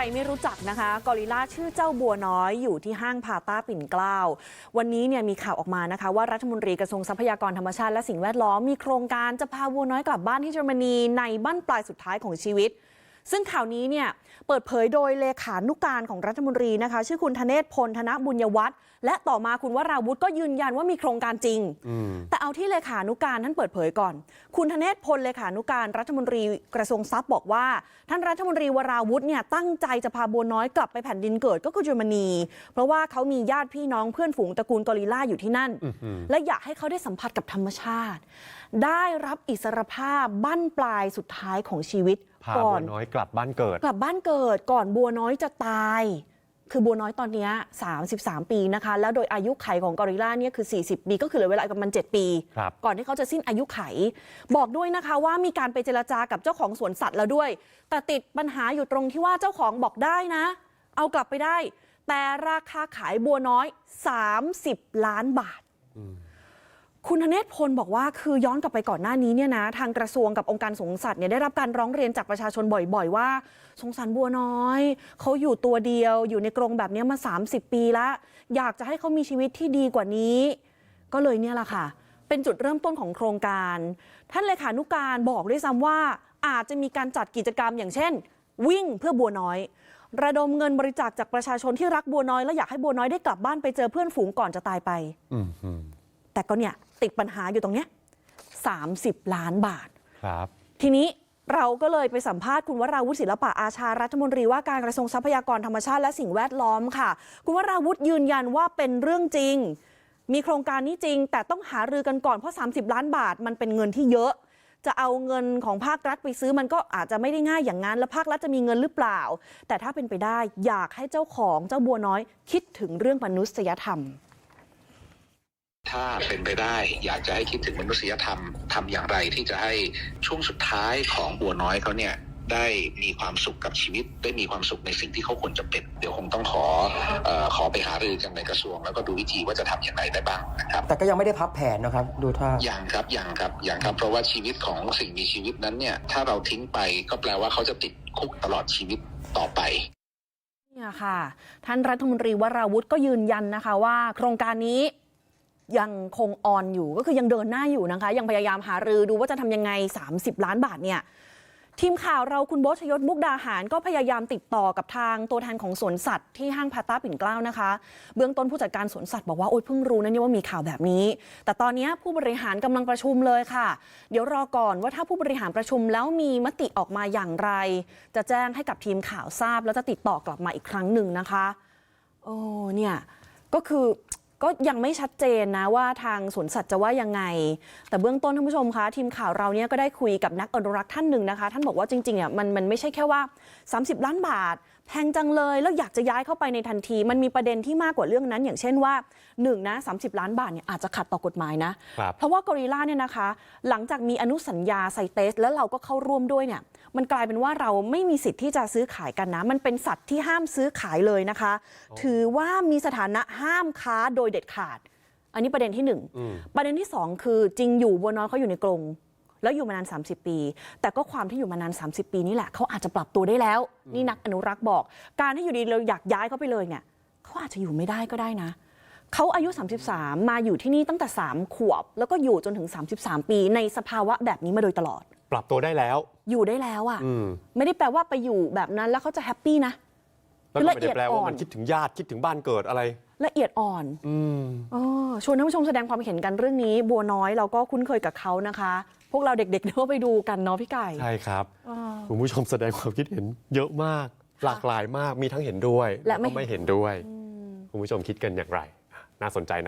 รไม่รู้จักนะคะ กอริล่าชื่อเจ้าบัวน้อยอยู่ที่ห้างพาต้าปิ่นเกล้า วันนี้เนี่ยมีข่าวออกมานะคะ ว่ารัฐมนตรีกระทรวงทรัพยากรธรรมชาติและสิ่งแวดล้อมมีโครงการจะพาบัวน้อยกลับบ้านที่เยอรมนีในบ้านปลายสุดท้ายของชีวิต ซึ่งข่าวนี้เนี่ยเปิดเผยโดยเลขานุการของรัฐมนตรีนะคะ ชื่อคุณธเนศพลธนบุญยวัฒน์และต่อมาคุณวราวุธก็ยืนยันว่ามีโครงการจริง แต่เอาที่เลขานุการท่านเปิดเผยก่อน คุณธเนศพลเลขานุการรัฐมนตรีกระทรวงทรัพย์บอกว่า ท่านรัฐมนตรีวราวุธเนี่ยตั้งใจจะพาบัวน้อยกลับไปแผ่นดินเกิดก็คือเยอรมนี เพราะว่าเขามีญาติพี่น้องเพื่อนฝูงตระกูลกอริลลาอยู่ที่นั่น และอยากให้เขาได้สัมผัสกับธรรมชาติ ได้รับอิสรภาพบั้นปลายสุดท้ายของชีวิต พาก่บัอวนน้อยกลับบ้านเกิด กลับบ้านเกิดก่อนบัวน้อยจะตาย คือบัวน้อยตอนเนี้ย33 ปีนะคะ แล้วโดยอายุไขของกอริลลาเนี่ยคือ 40 ปี ก็คือเหลือเวลาอีกประมาณ7ปีครับก่อนที่เขาจะสิ้นอายุไข บอกด้วยนะคะว่ามีการไปเจรจากับเจ้าของสวนสัตว์แล้วด้วย แต่ติดปัญหาอยู่ตรงที่ว่าเจ้าของบอกได้นะ เอากลับไปได้ แต่ราคาขายบัวน้อย 30 ล้านบาท คุณธเนศพลบอกว่าคือย้อนกลับไปก่อนหน้านี้เนี่ยนะทางกระทรวงกับองค์การสงสัตว์เนี่ยได้รับการร้องเรียนจากประชาชนบ่อยๆ ว่า สงสารบัวน้อย เขาอยู่ตัวเดียวอยู่ในกรงแบบนี้มา 30 ปีแล้วอยากจะให้เขามีชีวิตที่ดีกว่านี้ ก็เลยเนี่ยแหละค่ะ เป็นจุดเริ่มต้นของโครงการ ท่านเลขานุการบอกด้วยซ้ำว่า อาจจะมีการจัดกิจกรรมอย่างเช่น วิ่งเพื่อบัวน้อย ระดมเงินบริจาคจากประชาชนที่รักบัวน้อยและอยากให้บัวน้อยได้กลับบ้านไปเจอเพื่อนฝูงก่อนจะตายไปอื แต่ก็เนี่ยติดปัญหาอยู่ตรงเนี้ย30ล้านบาท ครับ ทีนี้เราก็เลยไปสัมภาษณ์คุณวราวุฒิศิลปะอาชารัฐมนตรีว่าการกระทรวงทรัพยากรธรรมชาติและสิ่งแวดล้อมค่ะ คุณวราวุฒิยืนยันว่าเป็นเรื่องจริง มีโครงการนี้จริง แต่ต้องหารือกันก่อนเพราะ 30 ล้านบาทมันเป็นเงินที่เยอะ จะเอาเงินของภาครัฐไปซื้อมันก็อาจจะไม่ได้ง่ายอย่างนั้น แล้วภาครัฐจะมีเงินหรือเปล่า แต่ถ้าเป็นไปได้อยากให้เจ้าของเจ้าบัวน้อยคิดถึงเรื่องมนุษยธรรม ถ้าเป็นไปได้อยากจะให้คิดถึงมนุษยธรรมทำอย่างไรที่จะให้ช่วงสุดท้ายของบัวน้อยเขาเนี่ยได้มีความสุขกับชีวิต ได้มีความสุขในสิ่งที่เขาควรจะเป็นเดี๋ยวคงต้องขอเออขอไปหารือกันในกระทรวง แล้วก็ดูวิธีว่าจะทำอย่างไรได้บ้างนะครับ แต่ก็ยังไม่ได้พับแผนนะครับ ดูท่ายังครับยังครับยังครับ เพราะว่าชีวิตของสิ่งมีชีวิตนั้นเนี่ย ถ้าเราทิ้งไปก็แปลว่าเขาจะติดคุกตลอดชีวิตต่อไปเนี่ยค่ะ ท่านรัฐมนตรีวราวุธก็ยืนยันนะคะว่า โครงการนี้ ยังคงออนอยู่ก็คือยังเดินหน้าอยู่นะคะ ยังพยายามหารือดูว่าจะทำยังไง 30 ล้านบาทเนี่ยทีมข่าวเราคุณโบชยศมุกดาหารก็พยายามติดต่อกับทางตัวแทนของสวนสัตว์ที่ห้างพาต้าปิ่นเกล้านะคะ เบื้องต้นผู้จัดการสวนสัตว์บอกว่าโอ๊ยเพิ่งรู้นะเนี่ยว่ามีข่าวแบบนี้ แต่ตอนนี้ผู้บริหารกำลังประชุมเลยค่ะ เดี๋ยวรอก่อนว่าถ้าผู้บริหารประชุมแล้วมีมติออกมาอย่างไร จะแจ้งให้กับทีมข่าวทราบ แล้วจะติดต่อกลับมาอีกครั้งหนึ่งนะคะโอ้เนี่ยก็คือ ก็ยังไม่ชัดเจนนะว่าทางสวนสัตว์จะว่ายังไง แต่เบื้องต้นท่านผู้ชมคะทีมข่าวเราเนี่ยก็ได้คุยกับนักอนุรักษ์ท่านหนึ่งนะคะ ท่านบอกว่าจริงๆอะมันมันไม่ใช่แค่ว่า 30 ล้านบาท แพงจังเลยแล้วอยากจะย้ายเข้าไปในทันที มันมีประเด็นที่มากกว่าเรื่องนั้น อย่างเช่นว่าหนึ่งนะ30ล้านบาทเนี่ยอาจจะขัดต่อกฎหมายนะครับเพราะว่ากอริลลาเนี่ยนะคะ หลังจากมีอนุสัญญาไซเตส แล้วเราก็เข้าร่วมด้วยเนี่ยมันกลายเป็นว่าเราไม่มีสิทธิ์ที่จะซื้อขายกันนะ มันเป็นสัตว์ที่ห้ามซื้อขายเลยนะคะ ถือว่ามีสถานะห้ามค้าโดยเด็ดขาด อันนี้ประเด็นที่หนึ่งอืมประเด็นที่สองคือจริงอยู่บัวน้อยเขาอยู่ในกรงแล้วอยู่มานาน 30 ปี แต่ก็ความที่อยู่มานาน 30 ปีนี่แหละเขาอาจจะปรับตัวได้แล้ว นี่นักอนุรักษ์บอก การที่อยู่ดีเราอยากย้ายเขาไปเลยเนี่ยเขาอาจจะอยู่ไม่ได้ก็ได้นะเขาอายุ 33 มาอยู่ที่นี่ตั้งแต่ 3 ขวบ แล้วก็อยู่จนถึง 33 ปี ในสภาวะแบบนี้มาโดยตลอด ปรับตัวได้แล้ว อยู่ได้แล้วอะ่ะอืมไม่ได้แปลว่าไปอยู่แบบนั้นแล้วเขาจะแฮปปี้นะแล้วก็ไม่ได้แปลว่าละเอียดอ่อนมันคิดถึงญาติคิดถึงบ้านเกิดอะไร ละเอียดอ่อนอืมออชวนท่านผู้ชมแสดงความเห็นกันเรื่องนี้ บัวน้อยเราก็คุ้นเคยกับเขานะคะ พวกเราเด็กๆก็ไปดูกันเนาะพี่ไก่ใช่ครับอ่าคุณผู้ชมแสดงความคิดเห็นเยอะมาก หลากหลายมากมีทั้งเห็นด้วย และไม่ก็ไม่เห็นด้วย คุณผู้ชมคิดกันอย่างไร น่าสนใจนะ